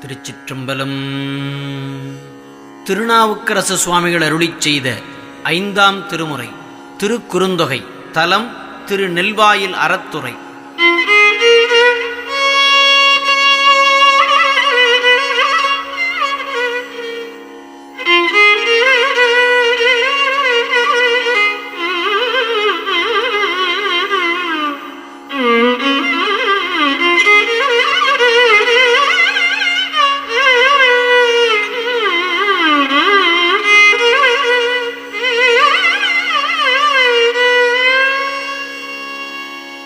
திருச்சிற்றம்பலம். திருநாவுக்கரசு சுவாமிகள் அருளிச் செய்த ஐந்தாம் திருமுறை திருக்குறுந்தொகை தலம் திரு நெல்வாயில் அறத்துறை.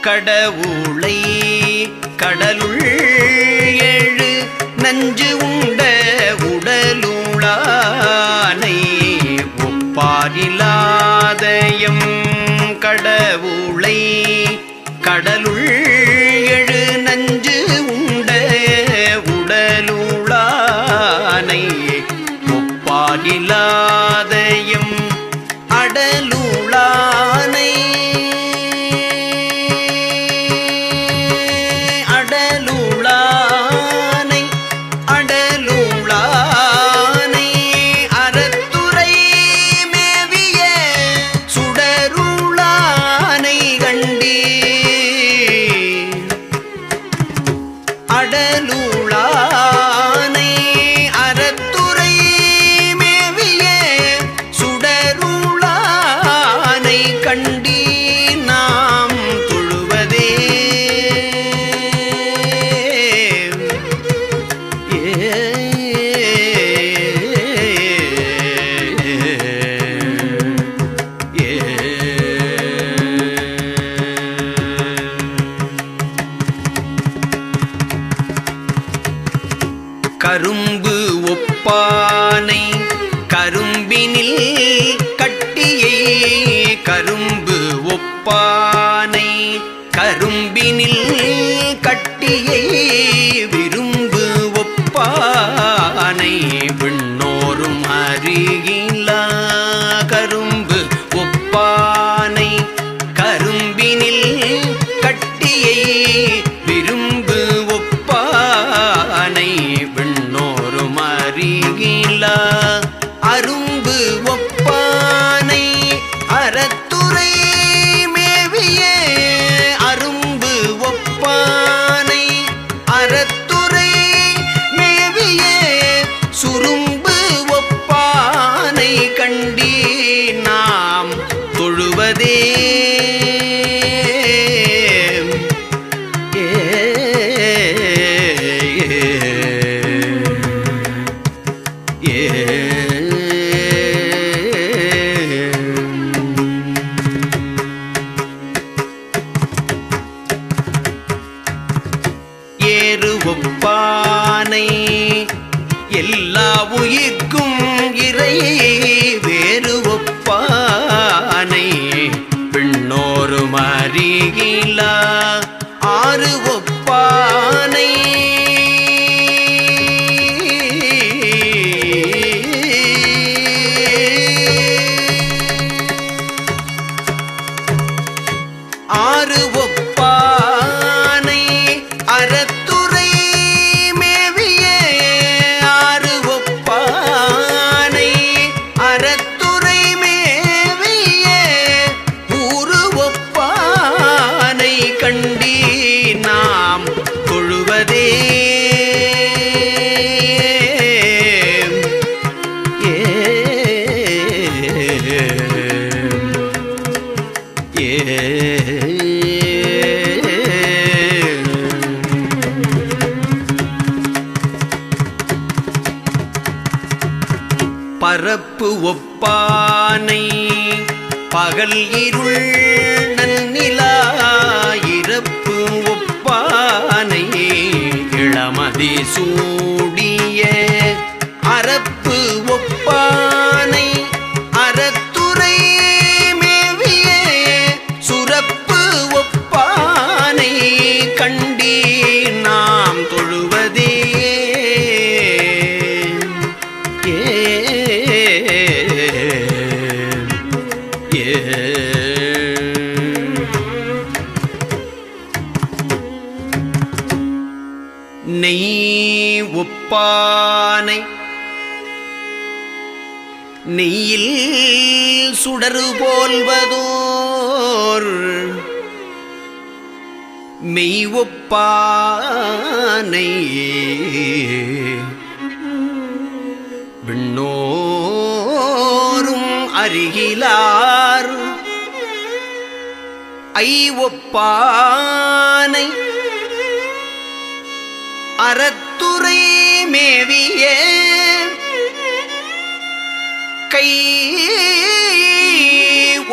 கடவுளை கடலுள் ஏழு நஞ்சு உண்ட உடலுளானை ஒப்பாரிலாதயம் கடவுளை கடலுள் கரும்பு ஒப்பானை கரும்பினில் கட்டியை. கரும்பு ஒப்பானை கரும்பினில் கட்டியை. விரும்பு அறத்துறை எல்லா உயிர்க்கும் இறை வேறு ஒப்பானை பின்னோரும் அருகிலா பரப்பு ஒப்பானை. பகல் இருள் நன்னிலா இறப்பு ஒப்பானை. இளமதி சூடிய நெய் ஒப்பானை நெய்யில் சுடரு போல்வதோர் மெய் ஒப்பானை விண்ணோரும் அருகிலார். ஐ ஒப்பானை அறத்துறை மேவிய கை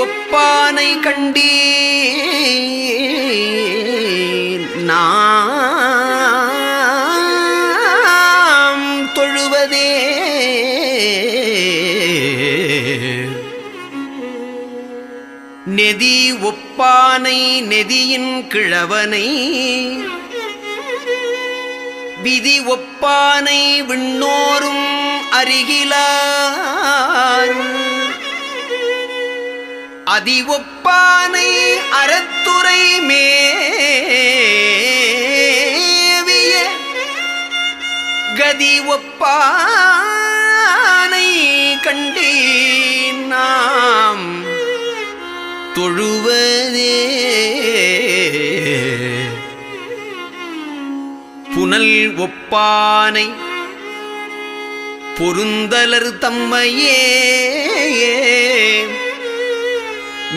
ஒப்பானை கண்டீ நாம் தொழுவதே. நெதி ஒப்பானை நெதியின் கிழவனை விதி ஒப்பானை விண்ணோரும் அருகிலார் அதி ஒப்பானை அறத்துறை மேவிய கதி ஒப்பானை கண்டே நாம். தொழுவதே புனல் ஒப்பானை பொருந்தலர் தம்மையே.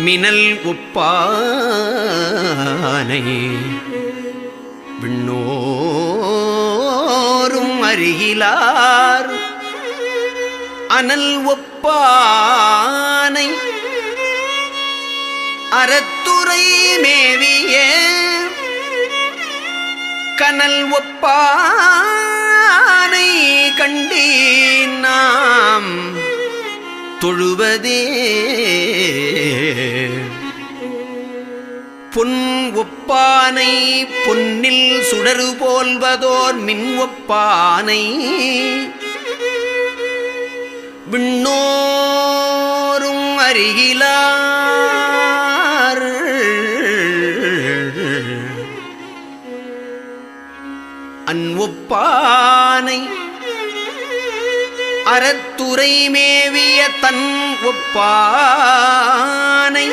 மினல் ஒப்பானை விண்ணோரும் அருகிலார். அனல் ஒப்பானை அறத்துறை மேவியே. கனல் ஒப்பானை கண்டீ நாம். தொழுவதே பொன் ஒப்பானை பொன்னில் சுடரு போல்வதோர் மின் ஒப்பானை. விண்ணோரும் அருகிலா ஒப்பானை அறத்துறை மேவிய தன் ஒப்பானை.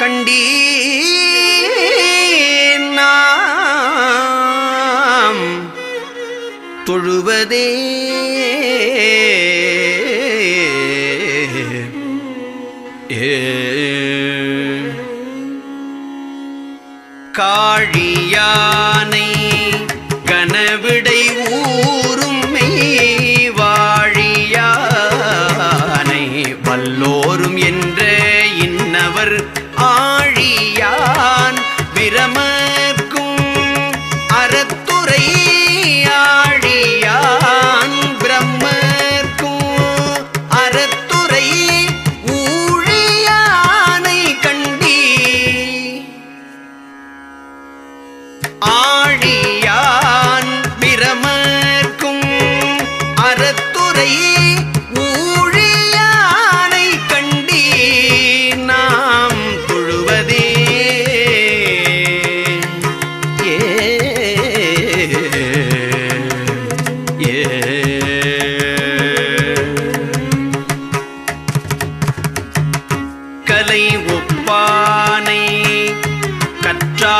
கண்டீ நாம் தொழுவதே. ஏ காழியானை கனவிடை ஊரும் மெய்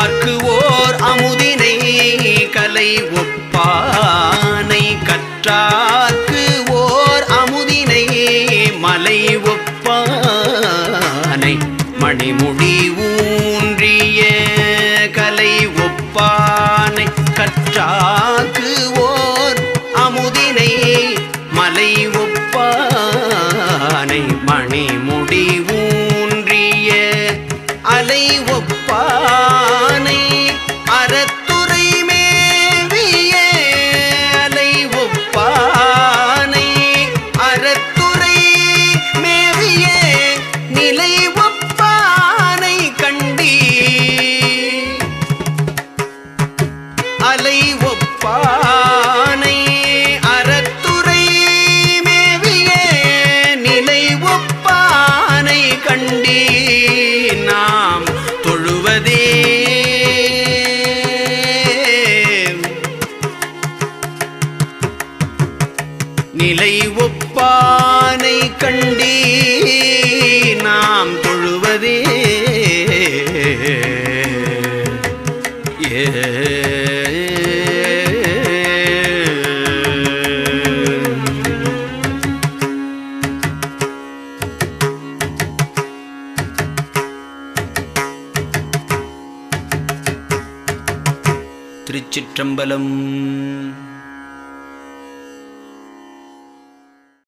பார்க்கு ஓர் அமுதினை கலை ஒப்பானை கற்றார்க்கு ஓர் அமுதினை மலை ஒப்பானை மணிமுடி ஊன்றிய கலை ஒப்பானை கற்றாக்கு ஓர் அமுதினை மலை ஒப்பானை மணிமுடி திருச்சிற்றம்பலம்